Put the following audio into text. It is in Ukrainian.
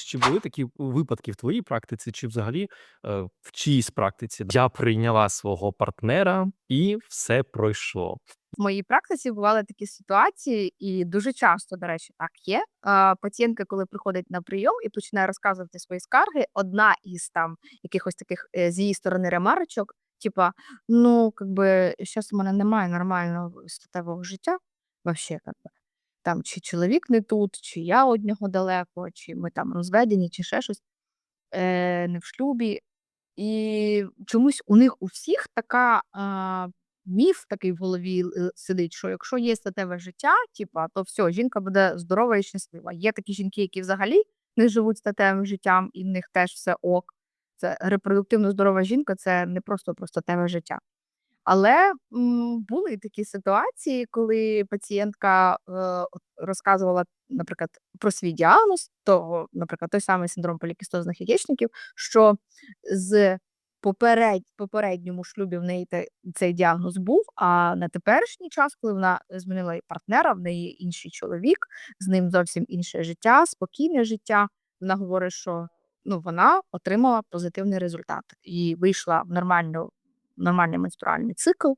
Чи були такі випадки в твоїй практиці, чи взагалі, е, в чиїсь практиці? Я прийняла свого партнера і все пройшло. В моїй практиці бували такі ситуації, і дуже часто, до речі, так є. Пацієнтка, коли приходить на прийом і починає розказувати свої скарги, одна із там якихось таких е, з її сторони ремарочок, типа, ну, как би, щас у мене немає нормального статевого життя, вообще, как. Там чи чоловік не тут, чи я од нього далеко, чи ми там розведені, чи ще щось, е, не в шлюбі. І чомусь у них у всіх така а, міф такий в голові е, сидить, що якщо є статеве життя, типа, то все, жінка буде здорова і щаслива. Є такі жінки, які взагалі не живуть статевим життям, і в них теж все ок. Це репродуктивно здорова жінка, це не просто про статеве життя. Але м, були такі ситуації, коли пацієнтка е, розказувала, наприклад, про свій діагноз, того, наприклад, той самий синдром полікістозних яєчників, що з попередь, попередньому шлюбі в неї те- цей діагноз був, а на теперішній час, коли вона змінила партнера, в неї інший чоловік, з ним зовсім інше життя, спокійне життя. Вона говорить, що ну, вона отримала позитивний результат і вийшла в нормальну, нормальний менструальний цикл.